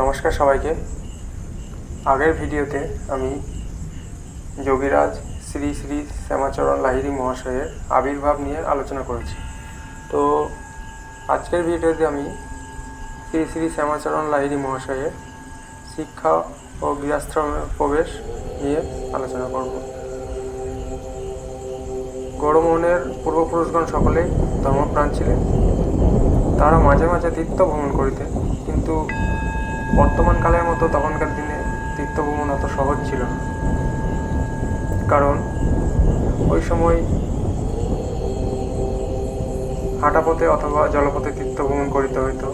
নমস্কার সবাইকে। আগের ভিডিওতে আমি যোগীরাজ শ্রী শ্রী শ্যামাচরণ লাহিড়ী মহাশয়ের আবির্ভাব নিয়ে আলোচনা করেছি। তো আজকের ভিডিওতে আমি শ্রী শ্রী শ্যামাচরণ লাহিড়ী মহাশয়ের শিক্ষা ও গৃহাশ্রমে প্রবেশ নিয়ে আলোচনা করব। গৌরমোহনের পূর্বপুরুষগণ সকলেই ধর্মপ্রাণ ছিলেন। তারা মাঝে মাঝে তীর্থ ভ্রমণ করিতেন, কিন্তু বর্তমান কালের মতো তখনকার দিনে তীর্থ ভ্রমণ অত সহজ ছিল না। কারণ ওই সময় হাঁটাপথে অথবা জলপথে তীর্থ ভ্রমণ করিতে হইতো।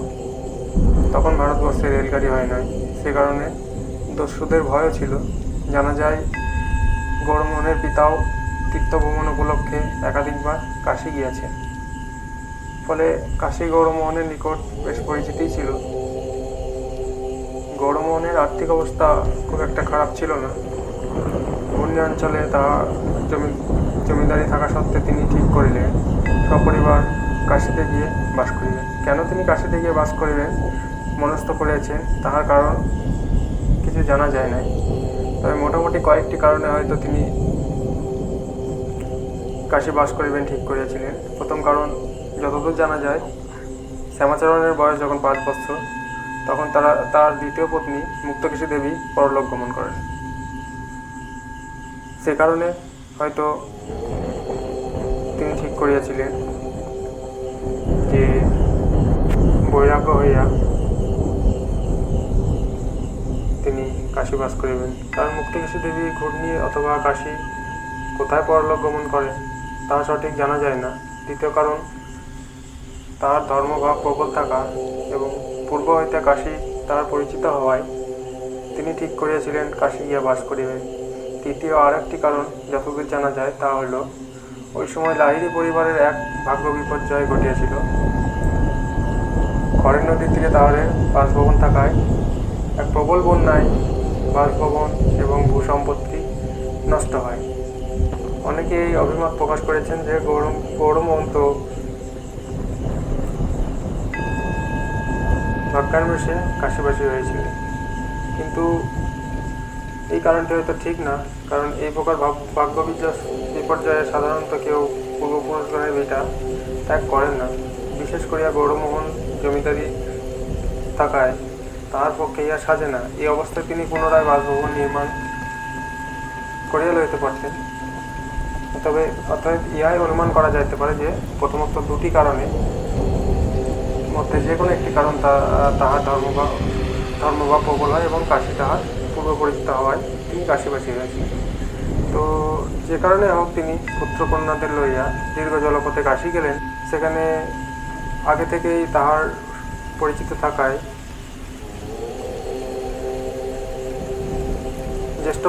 তখন ভারতবর্ষে রেলগাড়ি হয় নাই। সে কারণে দস্যুদের ভয়ও ছিল। জানা যায়, গৌরমোহনের পিতাও তীর্থ ভ্রমণ উপলক্ষে একাধিকবার কাশি গিয়েছেন। ফলে কাশি গৌরমোহনের নিকট বেশ পরিচিতই ছিল। গৌরমোহনের আর্থিক অবস্থা খুব একটা খারাপ ছিল না। অঞ্চলে তার জমি, জমিদারি থাকা সত্ত্বে তিনি ঠিক করিলেন। সপরিবার কাশিতে গিয়ে বাস করিবেন কেন তিনি কাশিতে গিয়ে বাস করিবেন মনস্থ করিয়াছেন, তাহার কারণ কিছু জানা যায় নাই। তবে মোটামুটি কয়েকটি কারণে হয়তো তিনি কাশি বাস করিবেন ঠিক করিয়াছিলেন। প্রথম কারণ, যতদূর জানা যায়, শ্যামাচরণের বয়স যখন পাঁচ বছর তখন তারা, তার দ্বিতীয় পত্নী মুক্তকেশী দেবী পরলোক গমন করেন। সে কারণে হয়তো তিনি ঠিক করিয়াছিলেন যে বৈরাগ্য হইয়া তিনি কাশী বাস করিবেন। কারণ মুক্তকেশী দেবী ঘূর্ণি অথবা কাশী কোথায় পরলোক গমন করেন তা সঠিক জানা যায় না। দ্বিতীয় কারণ, তার ধর্মভাব প্রবল থাকা এবং পূর্ব হইতে কাশী তার পরিচিত হওয়ায় তিনি ঠিক করিয়াছিলেন কাশী গিয়া বাস করিবেন তৃতীয় আর একটি কারণ যতদূর জানা যায় তা হল ওই সময় লাহিড়ী পরিবারের এক ভাগ্য বিপর্যয় ঘটিয়াছিল। খরের নদীর তীরে তাহাদের বাসভবন থাকায় এক প্রবল বন্যায় বাসভবন এবং ভূসম্পত্তি নষ্ট হয়। অনেকে এই অভিমত প্রকাশ করেছেন যে গৌরম গৌরমোহন ভাগ্যান্বেষে কাশিবাসী হয়েছিলেন কিন্তু এই কারণটি হয়তো ঠিক না, কারণ এই প্রকার ভাগ্য বিপর্যয় সাধারণত কেউ পূর্বপুরুষগণের ভিটা ত্যাগ করেন না। বিশেষ করিয়া গৌরমোহন জমিদারি থাকায় তাহার পক্ষে ইহা সাজে না। এই অবস্থায় তিনি পুনরায় বাসভবন নির্মাণ করিয়া লইতে পারতেন। তবে অতএব ইহাই অনুমান করা যাইতে পারে যে, প্রথমত দুটি কারণে মধ্যে যে কোনো একটি কারণ তাহার ধর্ম বা প্রবল হয় এবং কাশী তাহার পূর্ব পরিচিত হওয়ায় তিনি কাশীবাসী হয়েছেন। তো যে কারণে হোক তিনি পুত্রকন্যাদের লইয়া দীর্ঘ জলপথে কাশী গেলেন, সেখানে আগে থেকেই তাহার পরিচিত থাকায়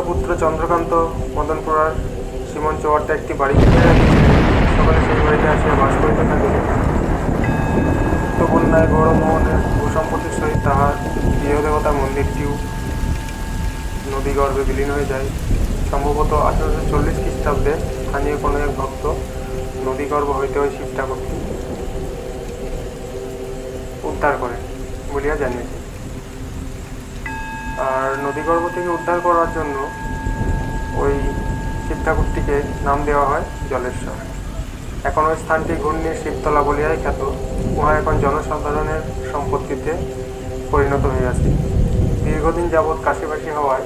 পুত্র চন্দ্রকান্ত মদনপুরার সীমন চৌহাট্টা একটি বাড়ি সকলে সেই বাড়িতে আসিয়া বাস করিতে থাকিলেন বন্যায় গৌরমোহনের ভূসম্পত্তির সহিত তাহার গৃহদেবতা মন্দিরটিও নদীগর্ভে বিলীন হয়ে যায়। সম্ভবত আঠারোশো চল্লিশ খ্রিস্টাব্দে স্থানীয় কোনো এক ভক্ত নদীগর্ভ হইতে ওই শিব ঠাকুরটি উদ্ধার করেন বলিয়া জানিয়েছে আর নদীগর্ভ থেকে উদ্ধার করার জন্য ওই শিব ঠাকুরটিকে নাম দেওয়া হয় জলেশ্বর। এখন ওই স্থানটি ঘূর্ণির শিবতলা বলিয়াই খ্যাত। উহা এখন জনসাধারণের সম্পত্তিতে পরিণত হইয়াছে। দীর্ঘদিন যাবৎ কাশিবাসী হওয়ায়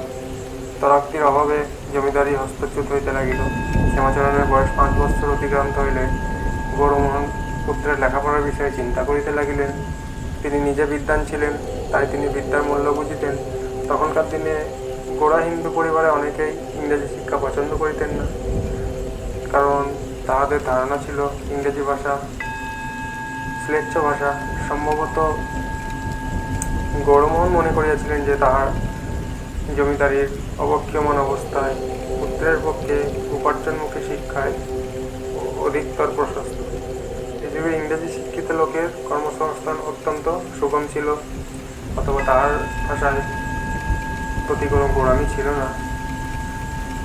তরাক্তির অভাবে জমিদারি হস্তচ্যুত হইতে লাগিল। শ্যামাচরণের বয়স পাঁচ বছর অতিক্রান্ত হইলে গৌরমোহন পুত্রের লেখাপড়ার বিষয়ে চিন্তা করিতে লাগিলেন। তিনি নিজে বিদ্বান ছিলেন, তাই তিনি বিদ্যার মূল্য বুঝিতেন। তখনকার দিনে গোড়া হিন্দু পরিবারে অনেকেই ইংরেজি শিক্ষা পছন্দ করিতেন না। কারণ তাহাদের ধারণা ছিল ইংরেজি ভাষা, শ্লেচ্ছ ভাষা। সম্ভবত গৌরমোহন মনে করিয়াছিলেন যে তাহার জমিদারির অবক্ষয়মান অবস্থায় পুত্রের পক্ষে উপার্জনমুখী শিক্ষায় অধিকতর প্রশস্ত। এই ইংরেজি শিক্ষিত লোকের কর্মসংস্থান অত্যন্ত সুগম ছিল, অথবা তাহার ভাষায় প্রতি কোনো গোড়ামি ছিল না।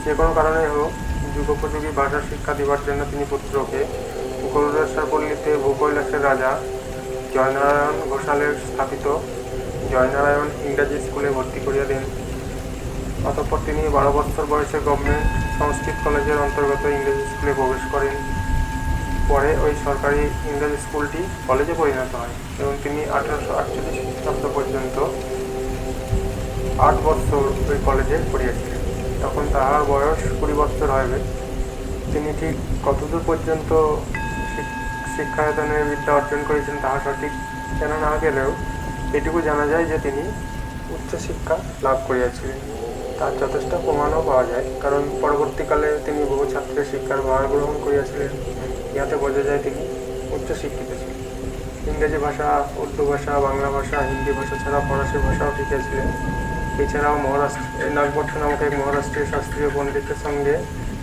যে কোনো কারণে হোক যুগোপযোগী ভাষা শিক্ষা দেওয়ার জন্য তিনি পুত্রকে গরুরেশ্বর পল্লীতে ভূকৈলাসের রাজা জয়নারায়ণ ঘোষালের স্থাপিত জয়নারায়ণ ইংরাজি স্কুলে ভর্তি করিয়া দেন। অতঃপর তিনি বারো বছর বয়সে গভর্নমেন্ট সংস্কৃত কলেজের অন্তর্গত ইংরেজি স্কুলে প্রবেশ করেন। পরে ওই সরকারি ইংরেজি স্কুলটি কলেজে পরিণত হয় এবং তিনি আঠারোশো আটচল্লিশ খ্রিস্টাব্দ পর্যন্ত আট বছর ওই কলেজে পড়িয়েছিলেন। তখন তাহার বয়স কুড়ি বছর হবে তিনি ঠিক কতদূর পর্যন্ত শিক- শিক্ষায়তনের বিদ্যা অর্জন করেছেন তাহা সঠিক জানা না গেলেও এটুকু জানা যায় যে তিনি উচ্চশিক্ষা লাভ করিয়াছিলেন। তার যথেষ্ট প্রমাণও পাওয়া যায়, কারণ পরবর্তীকালে তিনি বহু ছাত্রের শিক্ষার ভার গ্রহণ করিয়াছিলেন। ইহাতে বোঝা যায় তিনি উচ্চশিক্ষিত ছিলেন। ইংরেজি ভাষা, উর্দু ভাষা, বাংলা ভাষা, হিন্দি ভাষা ছাড়া ফরাসি ভাষাও শিখেছিলেন এছাড়াও মহারাষ্ট্র নাগভট্ট নামক এক মহারাষ্ট্রীয় শাস্ত্রীয় পণ্ডিতের সঙ্গে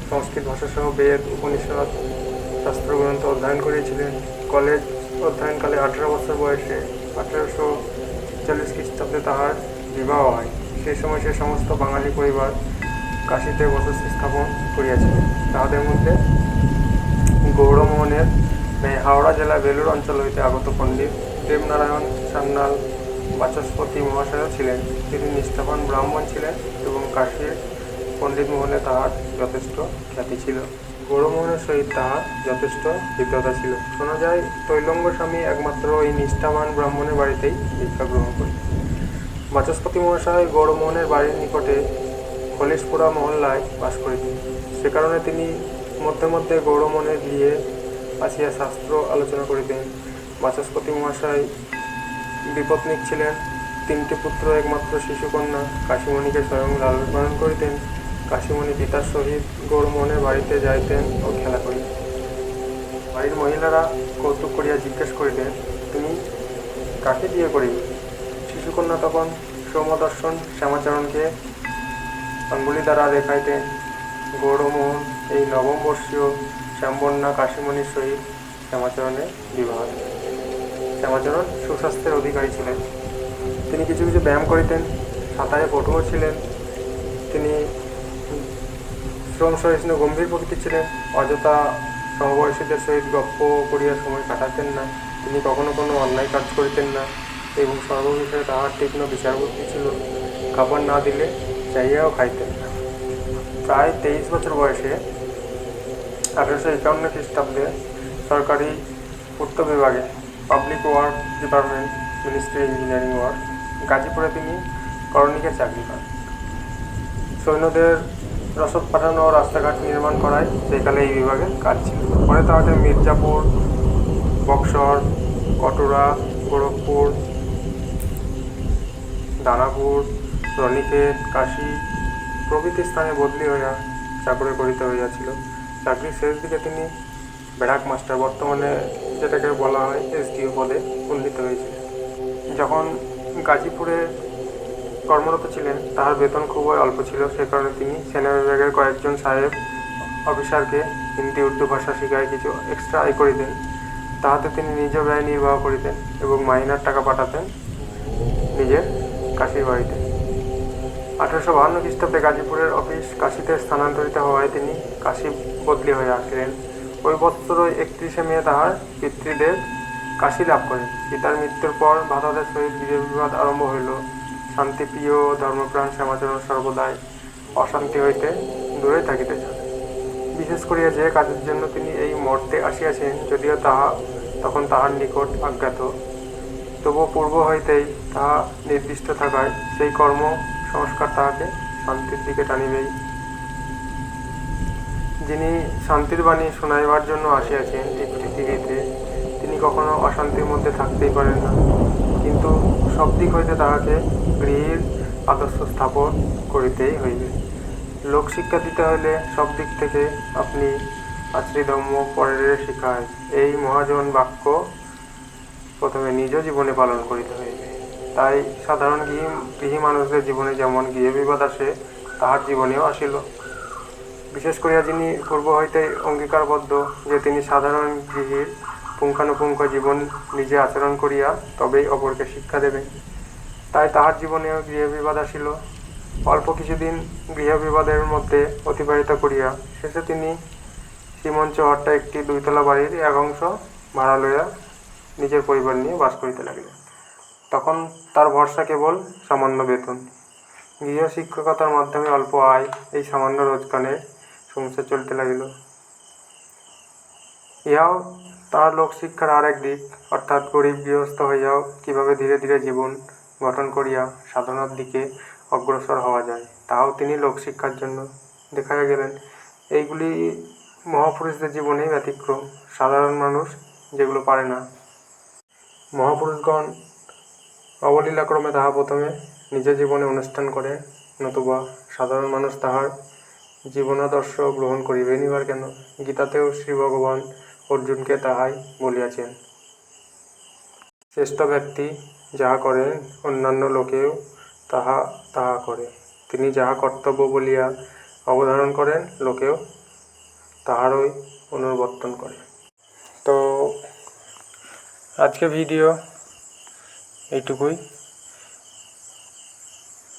সংস্কৃত ভাষাসহ বেদ, উপনিষদ, শাস্ত্রগ্রন্থ অধ্যয়ন করেছিলেন। কলেজ অধ্যয়নকালে আঠেরো বছর বয়সে আঠেরোশো চল্লিশ খ্রিস্টাব্দে তাহার বিবাহ হয়। সেই সময় সে সমস্ত বাঙালি পরিবার কাশীতে বসতি স্থাপন করিয়াছিলেন তাহাদের মধ্যে গৌরমোহনের হাওড়া জেলা বেলুর অঞ্চল হইতে আগত পণ্ডিত দেবনারায়ণ সান্যাল বাচস্পতি মহাশয় ছিলেন। তিনি নিষ্ঠাবান ব্রাহ্মণ ছিলেন এবং কাশীর পণ্ডিত মহলে তাহার যথেষ্ট খ্যাতি ছিল। গৌরমোহনের সহিত তাহার যথেষ্ট হৃদ্যতা ছিল। শোনা যায়, তৈলঙ্গ স্বামী একমাত্র এই নিষ্ঠাবান ব্রাহ্মণের বাড়িতেই দীক্ষা গ্রহণ করেন। বাচস্পতি মহাশয় গৌরমোহনের বাড়ির নিকটে কলেশপুরা মহল্লায় বাস করিতেন সে কারণে তিনি মধ্যে মধ্যে গৌরমোহনের গৃহে আসিয়া শাস্ত্র আলোচনা করিতেন। বাচস্পতি মহাশয় বিপত্নিক ছিলেন। তিনটি পুত্র, একমাত্র শিশুকন্যা, কাশিমণিকে স্বয়ং লালন পালন করিতেন। কাশিমণি পিতার সহিত গৌরমোহনের বাড়িতে যাইতেন ও খেলা করিতেন। বাড়ির মহিলারা কৌতুক করিয়া জিজ্ঞেস করিতেন তুমি কাকে বিয়ে করিবে? শিশুকন্যা তখন সৌমদর্শন শ্যামাচরণকে আঙ্গুলি দ্বারা দেখাইতেন। গৌরমোহন এই নবম বর্ষীয় শ্যামবন্যা কাশিমণির সহিত শ্যামাচরণের বিবাহ। শ্যামাচরণ সুস্বাস্থ্যের অধিকারী ছিলেন। তিনি কিছু কিছু ব্যায়াম করিতেন, সাঁতারে পটুও ছিলেন। তিনি শ্রম সহিষ্ণু গম্ভীর প্রকৃতি ছিলেন। অযথা সমবয়সীদের সহিত গপ্প করিয়া সময় কাটাতেন না। তিনি কখনো কোনো অন্যায় কাজ করিতেন না এবং সর্ববিষয়ে তাহার তীক্ষ্ণ বিচারবুদ্ধি ছিল। খাবার না দিলে চাইয়াও খাইতেন না। প্রায় তেইশ বছর বয়সে আঠারোশো একান্ন খ্রিস্টাব্দে সরকারি পূর্ত বিভাগে public work department, ministry engineering work, গাজীপুরে তিনি করণিকের চাকরি পান। সৈন্যদের রসদ পাঠানো রাস্তাঘাট নির্মাণ করায় সেইকালে এই বিভাগে কাজ ছিল। পরে তাহাকে মির্জাপুর, বক্সর, কটুরা, গোরখপুর, দানাপুর রনিকেত কাশী প্রভৃতি স্থানে বদলি হইয়া চাকরি করিতে হইয়াছিল। চাকরির শেষ দিকে তিনি ব্যারাক মাস্টার বর্তমানে যেটাকে বলা হয় এসডিও পদে উন্নীত হয়েছিলেন যখন গাজীপুরে কর্মরত ছিলেন তাহার বেতন খুবই অল্প ছিল, সে কারণে তিনি সেনা বিভাগের কয়েকজন সাহেব অফিসারকে হিন্দি, উর্দু ভাষা শিখায় কিছু এক্সট্রা আয় করিতেন তাহাতে তিনি নিজ ব্যয় নির্বাহ করিতেন এবং মাইনার টাকা পাঠাতেন নিজের কাশির বাড়িতে। আঠারোশো বাহান্ন খ্রিস্টাব্দে গাজীপুরের অফিস কাশিতে স্থানান্তরিত হওয়ায় তিনি কাশি বদলি হয়ে আসলেন। ওই বছর একত্রিশে মে তাহার পিতৃদেব কাশী লাভ করেন পিতার মৃত্যুর পর ভাতাদের সহিত বিবাদ আরম্ভ হইল। শান্তিপ্রিয় ধর্মপ্রাণ শ্যামাচরণ সর্বদাই অশান্তি হইতে দূরে থাকিতে চান বিশেষ করিয়া যে কাজের জন্য তিনি এই মর্তে আসিয়াছেন, যদিও তাহা তখন তাহার নিকট অজ্ঞাত। তবুও পূর্ব হইতেই তাহা নির্দিষ্ট থাকায় সেই কর্ম সংস্কার তাহাকে শান্তির দিকে টানিবেই। যিনি শান্তির বাণী শোনাইবার জন্য আসিয়াছেন এই পৃথিবীতে তিনি কখনো অশান্তির মধ্যে থাকতেই পারেন না। কিন্তু সব দিক হইতে তাহাকে গৃহীর আদর্শ স্থাপন করিতেই হইবে। লোক শিক্ষা দিতে হলে সব দিক থেকে আপনি আশ্রিধর্ম পরের শিখায়। এই মহাজন বাক্য প্রথমে নিজ জীবনে পালন করিতে হইবে। তাই সাধারণ গৃহী গৃহী মানুষদের জীবনে যেমন গৃহ বিবাদ আসে, তাহার জীবনেও আসিল। বিশেষ করিয়া যিনি পূর্ব হইতে অঙ্গীকারবদ্ধ, যে তিনি সাধারণ গৃহীর পুঙ্খানুপুঙ্খ জীবন নিজে আচরণ করিয়া তবেই অপরকে শিক্ষা দেবেন। তাই তাহার জীবনেও গৃহ বিবাদ আসিল। অল্প কিছুদিন গৃহ বিবাদের মধ্যে অতিবাহিত করিয়া শেষে তিনি শ্রীমঞ্চ হট্টা একটি দুইতলা বাড়ির এক অংশ ভাড়া লইয়া নিজের পরিবার নিয়ে বাস করিতে লাগিলেন। তখন তার ভরসা কেবল সামান্য বেতন। গৃহ শিক্ষকতার মাধ্যমে অল্প আয় এই সামান্য রোজগারে সংসার চলতে লাগিল। ইহাও তার লোকশিক্ষার আর এক দিক। অর্থাৎ গরিব গৃহস্থ হইয়াও কীভাবে ধীরে ধীরে জীবন গঠন করিয়া সাধনার দিকে অগ্রসর হওয়া যায় তাও তিনি লোকশিক্ষার জন্য দেখা গেলেন। এইগুলি মহাপুরুষদের জীবনে ব্যতিক্রম। সাধারণ মানুষ যেগুলো পারে না। মহাপুরুষগণ অবলীলাক্রমে তাহা প্রথমে নিজের জীবনে অনুষ্ঠান করে, নতুবা সাধারণ মানুষ তাহার জীবনাদর্শ গ্রহণ করিবে নিবার কেন? গীতাতেও শ্রী ভগবান অর্জুনকে তাহাই বলিয়াছেন। শ্রেষ্ঠ ব্যক্তি যাহা করেন, অন্যান্য লোকেও তাহা তাহা করে। তিনি যাহা কর্তব্য বলিয়া অবধারণ করেন, লোকেও তাহারই অনুবর্তন করে। তো আজকে ভিডিও এইটুকুই।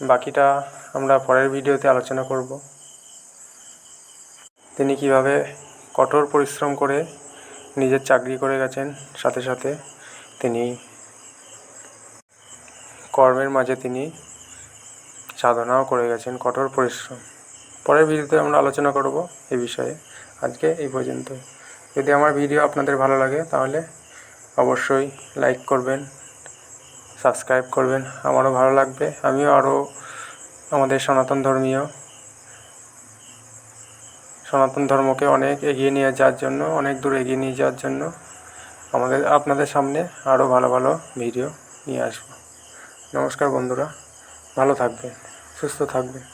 বাকিটা আমরা পরের ভিডিওতে আলোচনা করব। তিনি কীভাবে কঠোর পরিশ্রম করে নিজের চাকরি করে গেছেন, সাথে সাথে তিনি কর্মের মাঝে তিনি সাধনাও করে গেছেন, কঠোর পরিশ্রম। পরের ভিডিওতে আমরা আলোচনা করব এই বিষয়ে। আজকে এই পর্যন্ত যদি আমার ভিডিও আপনাদের ভালো লাগে, তাহলে অবশ্যই লাইক করবেন, সাবস্ক্রাইব করবেন। আমারও ভালো লাগবে। আমিও আরও আমাদের সনাতন ধর্মীয় সনাতন ধর্মকে অনেক এগিয়ে নিয়ে যাওয়ার জন্য, অনেক দূর এগিয়ে নিয়ে যাওয়ার জন্য আমাদের, আপনাদের সামনে আরও ভালো ভালো ভিডিও নিয়ে আসব। নমস্কার বন্ধুরা, ভালো থাকবেন, সুস্থ থাকবেন।